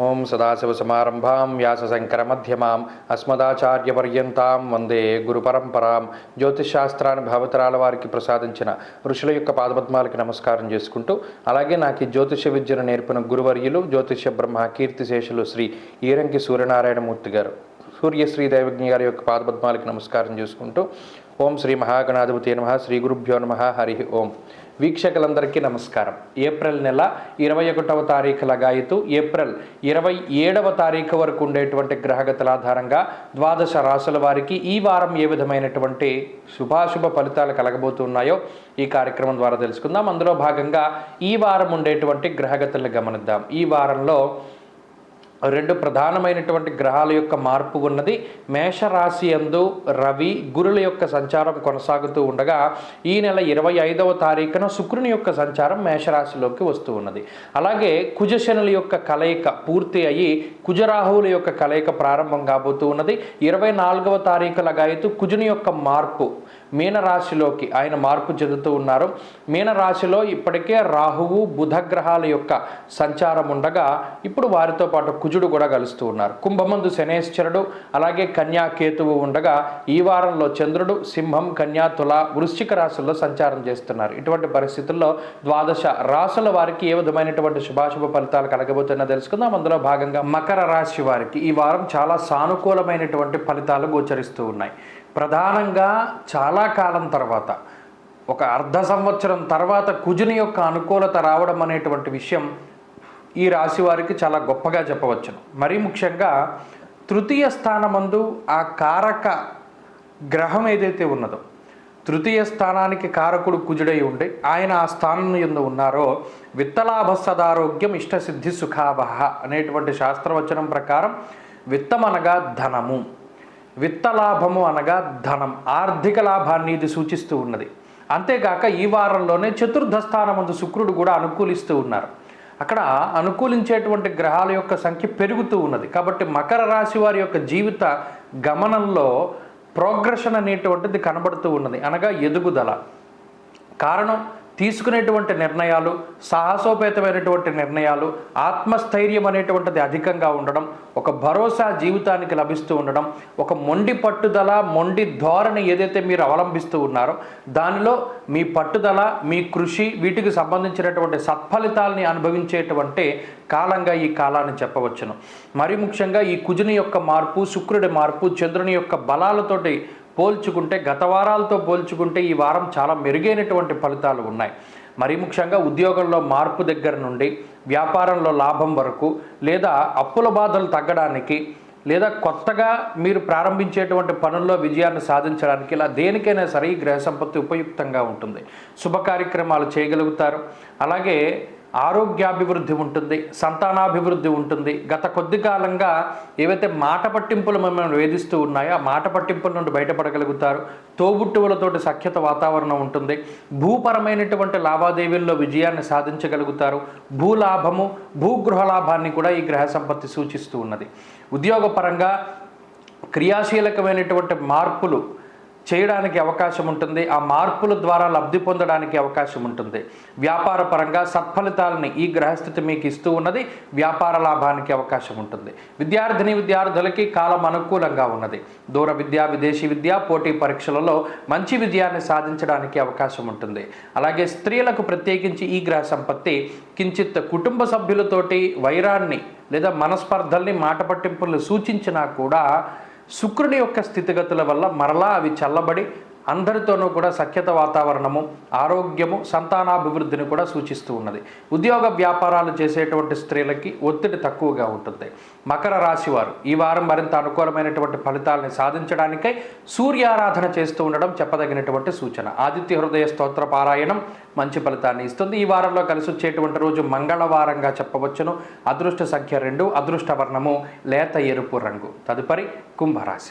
ఓం సదాశివసమారంభాం వ్యాసశంకరమధ్యమాం అస్మదాచార్యపర్యంతాం వందే గురు పరంపరాం. భావతరాల వారికి ప్రసాదించిన ఋషుల యొక్క పాదపద్మాలకి నమస్కారం చేసుకుంటూ అలాగే నాకు ఈ జ్యోతిష విద్యను నేర్పిన గురువర్యులు జ్యోతిష బ్రహ్మ కీర్తిశేషులు శ్రీ ఈరంకి సూర్యనారాయణమూర్తి గారు. సూర్యశ్రీ దైవజ్ఞ గారి యొక్క పాదపద్మాలకి నమస్కారం చేసుకుంటూ ఓం శ్రీ మహాగణాధిపతి నమ శ్రీ గురుభ్యో నమ హరి ఓం. వీక్షకులందరికీ నమస్కారం. ఏప్రిల్ నెల ఇరవై ఒకటవ తారీఖు లగాయతు ఏప్రిల్ ఇరవై ఏడవ తారీఖు వరకు ఉండేటువంటి గ్రహగతుల ఆధారంగా ద్వాదశ రాశుల వారికి ఈ వారం ఏ విధమైనటువంటి శుభాశుభ ఫలితాలు కలగబోతున్నాయో ఈ కార్యక్రమం ద్వారా తెలుసుకుందాం. అందులో భాగంగా ఈ వారం ఉండేటువంటి గ్రహగతులను గమనిద్దాం. ఈ వారంలో రెండు ప్రధానమైనటువంటి గ్రహాల యొక్క మార్పు ఉన్నది. మేషరాశి యందు రవి గురుల యొక్క సంచారం కొనసాగుతూ ఉండగా ఈ నెల ఇరవై ఐదవ తారీఖున శుక్రుని యొక్క సంచారం మేషరాశిలోకి వస్తూ ఉన్నది. అలాగే కుజశనుల యొక్క కలయిక పూర్తి అయ్యి కుజరాహువుల యొక్క కలయిక ప్రారంభం కాబోతూ ఉన్నది. ఇరవై నాలుగవ తారీఖు లగాయతు కుజుని యొక్క మార్పు మీనరాశిలోకి ఆయన మార్పు చెందుతూ ఉన్నారు. మీనరాశిలో ఇప్పటికే రాహువు బుధ గ్రహాల యొక్క సంచారం ఉండగా ఇప్పుడు వారితో పాటు కుజుడు కూడా కలుస్తూ ఉన్నారు. కుంభమందు శనేశ్వరుడు అలాగే కన్యా కేతువు ఉండగా ఈ వారంలో చంద్రుడు సింహం కన్యా తుల వృశ్చిక రాశుల్లో సంచారం చేస్తున్నారు. ఇటువంటి పరిస్థితుల్లో ద్వాదశ రాశుల వారికి ఏ విధమైనటువంటి శుభాశుభ ఫలితాలు కలగబోతున్నా తెలుసుకుందాం. అందులో భాగంగా మకర రాశి వారికి ఈ వారం చాలా సానుకూలమైనటువంటి ఫలితాలు గోచరిస్తూ ఉన్నాయి. ప్రధానంగా చాలా కాలం తర్వాత ఒక అర్ధ సంవత్సరం తర్వాత కుజుని యొక్క అనుకూలత రావడం అనేటువంటి విషయం ఈ రాశి వారికి చాలా గొప్పగా చెప్పవచ్చును. మరీ ముఖ్యంగా తృతీయ స్థానమందు ఆ కారక గ్రహం ఏదైతే ఉన్నదో తృతీయ స్థానానికి కారకుడు కుజుడై ఉండి ఆయన ఆ స్థానం ఎందు ఉన్నారో విత్తలాభ సదారోగ్యం ఇష్టసిద్ధి సుఖావహ అనేటువంటి శాస్త్రవచనం ప్రకారం విత్తం అనగా ధనము. విత్తలాభము అనగా ధనం ఆర్థిక లాభాన్ని ఇది సూచిస్తూ ఉన్నది. అంతేగాక ఈ వారంలోనే చతుర్థ స్థానమందు శుక్రుడు కూడా అనుకూలిస్తూ ఉన్నారు. అక్కడ అనుకూలించేటువంటి గ్రహాల యొక్క సంఖ్య పెరుగుతూ ఉన్నది. కాబట్టి మకర రాశి వారి యొక్క జీవిత గమనంలో ప్రోగ్రెషన్ అనేటువంటిది కనబడుతూ ఉన్నది. అనగా ఎదుగుదల. కారణం తీసుకునేటువంటి నిర్ణయాలు సాహసోపేతమైనటువంటి నిర్ణయాలు ఆత్మస్థైర్యం అనేటువంటిది అధికంగా ఉండడం ఒక భరోసా జీవితానికి లభిస్తూ ఉండడం ఒక మొండి పట్టుదల మొండి ధోరణి ఏదైతే మీరు అవలంబిస్తూ ఉన్నారో దానిలో మీ పట్టుదల మీ కృషి వీటికి సంబంధించినటువంటి సత్ఫలితాలని అనుభవించేటువంటి కాలంగా ఈ కాలాన్ని చెప్పవచ్చును. మరి ముఖ్యంగా ఈ కుజుని యొక్క మార్పు శుక్రుడి మార్పు చంద్రుని యొక్క బలాలతోటి పోల్చుకుంటే గత వారాలతో పోల్చుకుంటే ఈ వారం చాలా మెరుగైనటువంటి ఫలితాలు ఉన్నాయి. మరీ ముఖ్యంగా ఉద్యోగంలో మార్పు దగ్గర నుండి వ్యాపారంలో లాభం వరకు లేదా అప్పుల బాధలు తగ్గడానికి లేదా కొత్తగా మీరు ప్రారంభించేటువంటి పనుల్లో విజయాన్ని సాధించడానికి ఇలా దేనికైనా సరే ఈ గ్రహ సంపత్తి ఉపయుక్తంగా ఉంటుంది. శుభ కార్యక్రమాలు చేయగలుగుతారు. అలాగే ఆరోగ్యాభివృద్ధి ఉంటుంది సంతానాభివృద్ధి ఉంటుంది. గత కొద్ది కాలంగా ఏవైతే మాట పట్టింపులు మిమ్మల్ని వేధిస్తూ ఉన్నాయో ఆ మాట పట్టింపుల నుండి బయటపడగలుగుతారు. తోబుట్టువులతోటి సఖ్యత వాతావరణం ఉంటుంది. భూపరమైనటువంటి లావాదేవీల్లో విజయాన్ని సాధించగలుగుతారు. భూలాభము భూగృహ లాభాన్ని కూడా ఈ గ్రహ సంపత్తి సూచిస్తూ ఉన్నది. ఉద్యోగపరంగా క్రియాశీలకమైనటువంటి మార్పులు చేయడానికి అవకాశం ఉంటుంది. ఆ మార్పుల ద్వారా లబ్ధి పొందడానికి అవకాశం ఉంటుంది. వ్యాపార పరంగా సత్ఫలితాలని ఈ గ్రహస్థితి మీకు ఇస్తూ ఉన్నది. వ్యాపార లాభానికి అవకాశం ఉంటుంది. విద్యార్థిని విద్యార్థులకి కాలం అనుకూలంగా ఉన్నది. దూర విద్య విదేశీ విద్య పోటీ పరీక్షలలో మంచి విజయాన్ని సాధించడానికి అవకాశం ఉంటుంది. అలాగే స్త్రీలకు ప్రత్యేకించి ఈ గ్రహ సంపత్తి కించిత్ కుటుంబ సభ్యులతోటి వైరాన్ని లేదా మనస్పర్ధల్ని మాట పట్టింపులను సూచించినా కూడా శుక్రుని యొక్క స్థితిగతుల వల్ల మరలా అవి చల్లబడి అందరితోనూ కూడా సఖ్యత వాతావరణము ఆరోగ్యము సంతానాభివృద్ధిని కూడా సూచిస్తూ ఉన్నది. ఉద్యోగ వ్యాపారాలు చేసేటువంటి స్త్రీలకి ఒత్తిడి తక్కువగా ఉంటుంది. మకర రాశి వారు ఈ వారం మరింత అనుకూలమైనటువంటి ఫలితాలని సాధించడానికై సూర్యారాధన చేస్తూ ఉండడం చెప్పదగినటువంటి సూచన. ఆదిత్య హృదయ స్తోత్ర పారాయణం మంచి ఫలితాన్ని ఇస్తుంది. ఈ వారంలో కలిసి వచ్చేటువంటి రోజు మంగళవారంగా చెప్పవచ్చును. అదృష్ట సంఖ్య రెండు అదృష్ట వర్ణము లేత ఎరుపు రంగు. తదుపరి కుంభరాశి.